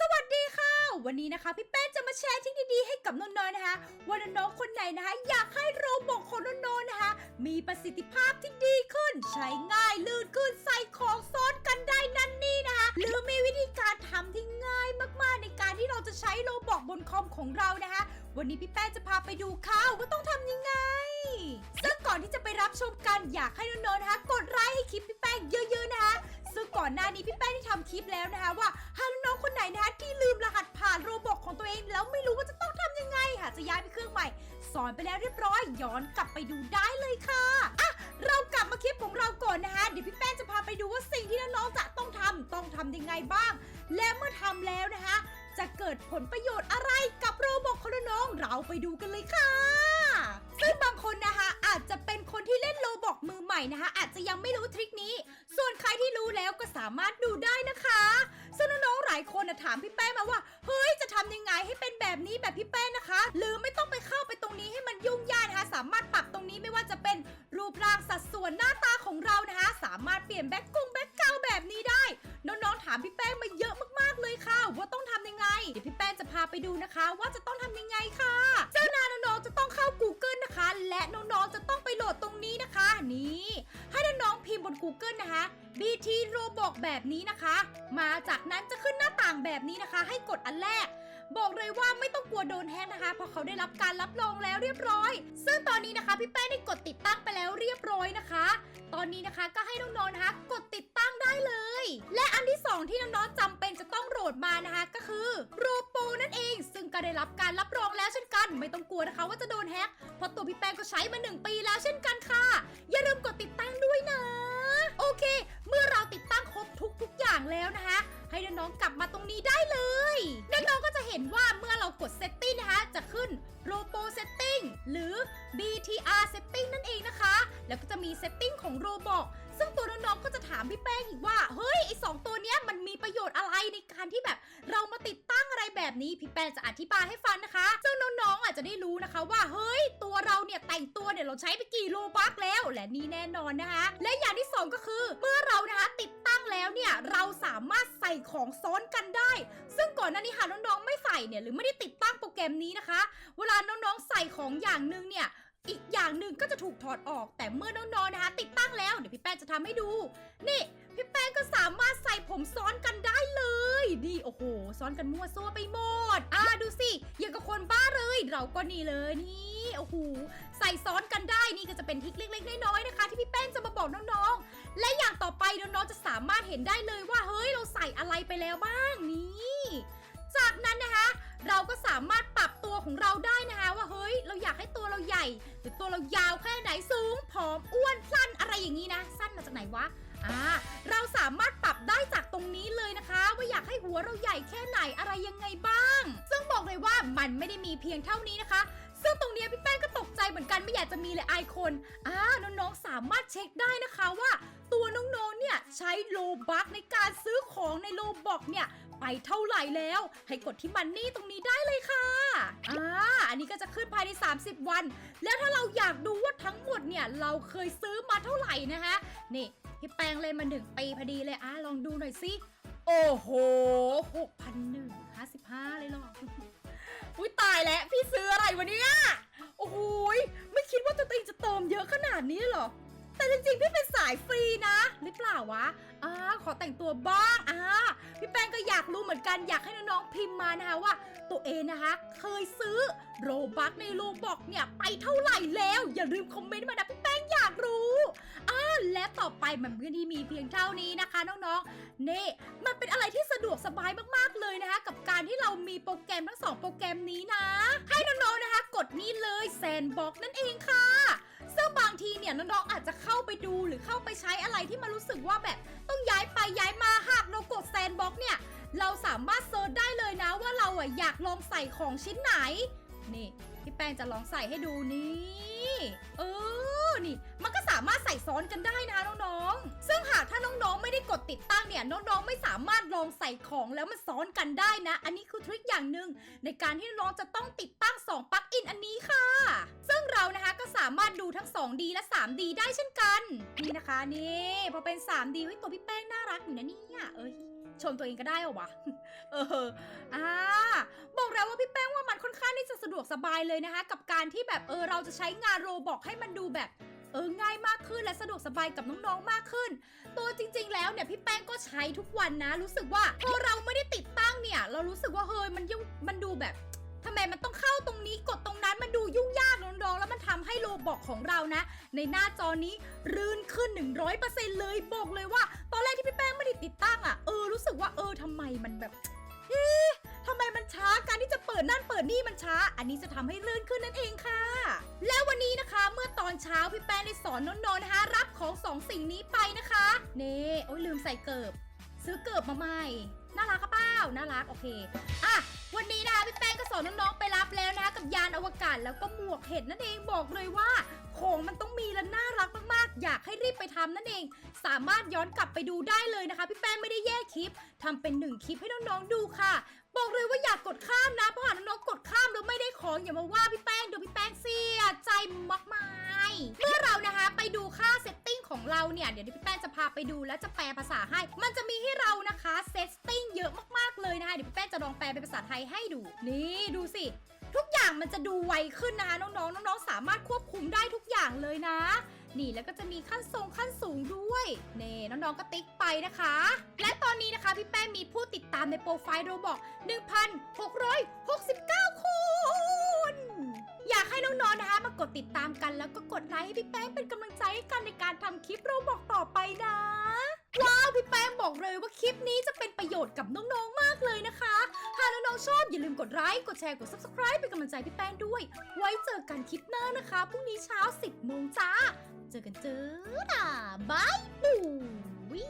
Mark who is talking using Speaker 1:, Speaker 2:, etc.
Speaker 1: สวัสดีค่ะ วันนี้นะคะพี่แป้งจะมาแชร์ทริคดีๆให้กับน้องๆนะคะว่าน้องๆคนไหนนะคะ อยากให้โรบอทของน้องๆนะคะ มีประสิทธิภาพที่ดีขึ้น ใช้ง่ายลื่นขึ้นใส่ของซ้อนกันได้นั่นนี่นะคะหรือมีวิธีการทำที่ง่ายมากๆ ในการที่เราจะใช้โรบอทบนคอมของเรานะคะ วันนี้พี่แป้งจะพาไปดูค่ะว่าต้องทำยังไงซึ่งก่อนที่จะไปรับชมกันอยากให้น้องๆนะคะ กดไลค์ให้คลิปพี่แป้งเยอะ ๆนะคะซึ่งก่อนหน้านี้พี่แป้งได้ทำคลิปแล้วนะคะว่า น้องๆคนไหนนะคะที่ลืมรหัสผ่านโรบอทของตัวเอง แล้วไม่รู้ว่าจะต้องทำยังไงค่ะ จะย้ายไปเครื่องใหม่ สอนไปแล้วเรียบร้อยย้อนกลับไปดูได้เลยค่ะอะเรากลับมาคลิปของเราก่อนนะคะเดี๋ยวพี่แป้งจะพาไปดูว่าสิ่งที่น้องๆจะต้องทำต้องทำยังไงบ้าง และเมื่อทำแล้วนะคะ จะเกิดผลประโยชน์อะไรกับโรบอทของน้องๆเราไปดูกันเลยค่ะซึ่งบางคนนะคะอาจจะเป็นคนที่เล่นโรบอกมือใหม่นะคะอาจจะยังไม่รู้ทริคนี้ ส่วนใครที่รู้แล้วก็สามารถดูได้นะคะ ซึ่งน้องๆหลายคนนะถามพี่แป้งมาว่า เฮ้ยจะทำยังไงให้เป็นแบบนี้แบบพี่แป้งนะคะ หรือไม่ต้องไปเข้าไปตรงนี้ให้มันยุ่งยากนะคะสามารถปรับตรงนี้ไม่ว่าจะเป็นรูปร่างสัดส่วนหน้าตาของเรานะคะ สามารถเปลี่ยนแบ็กกงแบ็กกราแบบนี้ได้ น้องๆถามพี่แป้งมาเยอะมากๆเลยค่ะ ว่าต้องทำยังไงเดี๋ยวพี่แป้งจะพาไปดูนะคะ ว่าจะต้องทำยังไงค่ะเจ้า Google นะคะ BT Roblox แบบนี้นะคะ มาจากนั้นจะขึ้นหน้าต่างแบบนี้นะคะ ให้กดอันแรก บอกเลยว่าไม่ต้องกลัวโดนแฮกนะคะ เพราะเขาได้รับการรับรองแล้วเรียบร้อย ซึ่งตอนนี้นะคะพี่แป้งได้กดติดตั้งไปแล้วเรียบร้อยนะคะ ตอนนี้นะคะก็ให้น้องๆนะคะ กดติดตั้งได้เลย และอันที่สองที่น้องๆจำเป็นจะต้องโหลดมานะคะก็คือโรโปนั่นเอง ซึ่งก็ได้รับการรับรองแล้วเช่นกัน ไม่ต้องกลัวนะคะว่าจะโดนแฮกเพราะตัวพี่แป้งก็ใช้มาหนึ่งปีแล้วเช่นกันค่ะ อย่าลืมกดติดตั้งด้วยนะ เค เมื่อเราติดตั้งครบทุกทุกอย่างแล้วนะคะ ให้น้องๆกลับมาตรงนี้ได้เลยน้องๆก็จะเห็นว่าเมื่อเรากด Setting นะคะ จะขึ้น Robo Setting หรือ BTR Setting นั่นเองนะคะ แล้วก็จะมี Setting ของ Robot ซึ่งตัวน้องๆก็จะถามพี่แป้งอีกว่า เฮ้ยไอสองตัวเนี้ยมันมีประโยชน์อะไรในการที่แบบเรามาติดตั้งอะไรแบบนี้พี่แป้งจะอธิบายให้ฟังนะคะ ซึ่งน้องๆอาจจะได้รู้นะคะว่าเฮ้ยตัวเราเนี่ยแต่งตัวเนี่ยเราใช้ไปกี่โลบักแล้ว และนี่แน่นอนนะคะ และอย่างที่สองก็คือ ของซ้อนกันได้ ซึ่งก่อนหน้านี้ค่ะน้องๆไม่ใส่เนี่ยหรือไม่ได้ติดตั้งโปรแกรมนี้นะคะ เวลาน้องๆใส่ของอย่างหนึ่งเนี่ยอีกอย่างหนึ่งก็จะถูกถอดออก แต่เมื่อน้องๆนะคะ ติดตั้งแล้วเดี๋ยวพี่แป้งจะทำให้ดู นี่พี่แป้งก็สามารถใส่ผมซ้อนกันได้เลยนี่โอ้โห ซ้อนกันมั่วซั่วไปหมด อ่าดูสิอย่างกับคนบ้าเลย เราก็นี่เลยนี่โอ้โหใส่ซ้อนกันได้นี่ก็จะเป็นทริคเล็กๆน้อยๆนะคะ ที่พี่แป้งจะมาบอกน้องๆ และอย่างต่อไปน้องๆจะสามารถเห็นได้เลยว่าเฮ้ยเราใส่อะไรไปแล้วบ้างนี่จากนั้นนะคะ เราก็สามารถปรับตัวของเราได้นะคะว่าเฮ้ย เราอยากให้ตัวเราใหญ่ หรือตัวเรายาวแค่ไหนสูงผอมอ้วนสั้นอะไรอย่างนี้นะ สั้นมาจากไหนวะอ่าเราสามารถปรับได้จากตรงนี้เลยนะคะ ว่าอยากให้หัวเราใหญ่แค่ไหนอะไรยังไงบ้าง ซึ่งบอกเลยว่ามันไม่ได้มีเพียงเท่านี้นะคะ ซึ่งตรงนี้พี่แป้งก็ตกใจเหมือนกันไม่อยากจะมีเลยไอคอนอ่าน้องๆสามารถเช็คได้นะคะว่า ตัวน้องๆเนี่ยใช้โลบักในการซื้อของในโลบอกเนี่ยไปเท่าไหร่แล้ว ให้กดที่มันนี่ตรงนี้ได้เลยค่ะอ่าอันนี้ก็จะขึ้นภายใน 30 วัน แล้วถ้าเราอยากดูว่าทั้งหมดเนี่ยเราเคยซื้อมาเท่าไหร่นะคะนี่พี่แป้งเล่นมาหนึ่งปีพอดีเลยอะลองดูหน่อยสิโอ้โหหกพันหนึ่งห้าสิบห้าเลยหรอายแล้วพี่ซื้ออะไรวะเนี่ยโอ้โหยไม่คิดว่าตัวเองจะเติมเยอะขนาดนี้หรอ แต่จริงๆ พี่เป็นสายฟรีนะหรือเปล่าวะอ่าขอแต่งตัวบ้างอ่าพี่แป้งก็อยากรู้เหมือนกันอยากให้น้องๆพิมพ์มานะคะว่า ตัวเองนะคะ เคยซื้อโรบัคในโลบอกเนี่ยไปเท่าไหร่แล้ว อย่าลืมคอมเมนต์มานะพี่แป้งอยากรู้ อ่าและต่อไปมันไม่ได้มีเพียงเท่านี้นะคะน้องๆ นี่มันเป็นอะไรที่สะดวกสบายมากๆเลยนะคะ กับการที่เรามีโปรแกรมทั้งสองโปรแกรมนี้นะ ให้น้องๆนะคะ กดนี่เลยแซนบ็อกนั่นเองค่ะซึ่งบางทีเนี่ยน้องๆอาจจะเข้าไปดูหรือเข้าไปใช้อะไรที่มันรู้สึกว่าแบบต้องย้ายไปย้ายมาหากเรากดแซนบ็อกเนี่ยเราสามารถเซิร์ชได้เลยนะว่าเราอะอยากลองใส่ของชิ้นไหน นี่พี่แป้งจะลองใส่ให้ดูนี่ เออ นี่ มัน อนกันได้นะน้องๆ ซึ่งหากถ้าน้องๆ ไม่ได้กดติดตั้งเนี่ยน้องๆ ไม่สามารถลองใส่ของแล้วมันซ้อนกันได้นะ อันนี้คือทริคอย่างหนึ่งในการที่น้องๆจะต้องติดตั้ง 2ปลั๊กอินอันนี้ค่ะ ซึ่งเรานะคะก็สามารถดูทั้ง 2D และ 3D ได้เช่นกันนี่นะคะนี่พอเป็น 3D เฮ้ยตัวพี่แป้งน่ารักอยู่นะเนี่ยเอ้ยชมตัวเองก็ได้เหรอวะ เออ อ่า บอกแล้วว่าพี่แป้งว่ามันค่อนข้างที่จะสะดวกสบายเลยนะคะ กับการที่แบบเออเราจะใช้งานโรบอกให้มันดูแบบ ออง่ายมากขึ้นและสะดวกสบายกับน้องๆมากขึ้น ตัวจริง ๆ แล้วเนี่ยพี่แป้งก็ใช้ทุกวันนะ รู้สึกว่าพอเราไม่ได้ติดตั้งเนี่ย เรารู้สึกว่าเฮ้ยมันยุ่งมันดูแบบทำไมมันต้องเข้าตรงนี้กดตรงนั้นมันดูยุ่งยากน้องๆแล้วมันทำให้โรบอกของเรานะ ในหน้าจอนี้รื่นขึ้น 100%เลยบอกเลยว่า ตอนแรกที่พี่แป้งไม่ได้ติดตั้งอะเออรู้สึกว่าเออทำไมมันแบบ ปิดนั่นเปิดนี่มันช้า อันนี้จะทำให้ลื่นขึ้นนั่นเองค่ะ แล้ววันนี้นะคะเมื่อตอนเช้าพี่แป้งได้สอนน้องๆนะคะรับของสองสิ่งนี้ไปนะคะเน่โอ้ยลืมใส่เกิบ ซื้อเกิบมาใหม่ น่ารักก็เปล่าน่ารักโอเคอะวันนี้นะคะพี่แป้งก็สอนน้องๆไปรับแล้วนะคะกับยานอวกาศแล้วก็หมวกเห็ดนั่นเองบอกเลยว่าของมันต้องมีและน่ารักมากๆ อยากให้รีบไปทำนั่นเอง สามารถย้อนกลับไปดูได้เลยนะคะ พี่แป้งไม่ได้แยกคลิปทำเป็นหนึ่งคลิปให้น้องๆดูค่ะ บอกเลยว่าอยากกดข้ามนะเพราะหาน้องๆกดข้ามแล้วไม่ได้ของอย่ามาว่าพี่แป้งเดี๋ยวพี่แป้งเสียใจมากมายเมื่อเรานะคะไปดูค่าเซตติ้งของเราเนี่ยเดี๋ยวพี่แป้งจะพาไปดูแล้วจะแปลภาษาให้ มันจะมีให้เรานะคะเซตติ้งเยอะมากๆเลยนะคะเดี๋ยวพี่แป้งจะลองแปลเป็นภาษาไทยให้ดู นี่ดูสิทุกอย่างมันจะดูไวขึ้นนะคะน้องๆน้องๆสามารถควบคุมได้ทุกอย่างเลยนะ นี่แล้วก็จะมีขั้นทรงขั้นสูงด้วยเน่น้องๆก็ติ๊กไปนะคะ และตอนนี้นะคะพี่แป้งมีผู้ติดตามในโปรไฟล์โรบอก1,669 คนอยากให้น้องๆนะคะมากดติดตามกันแล้วก็กดไลค์ให้พี่แป้งเป็นกำลังใจให้กันในการทำคลิปโรบอกต่อไปนะ ว้าวพี่แป้งบอกเลยว่าคลิปนี้จะเป็นประโยชน์กับน้องๆมากเลยนะคะ ถ้าน้องๆชอบอย่าลืมกดไลค์กดแชร์กด subscribe เป็นกำลังใจพี่แป้งด้วย ไว้เจอกันคลิปหน้านะคะพรุ่งนี้เช้า 10โมงจ้า เจอกันเจอนะบายบูวิ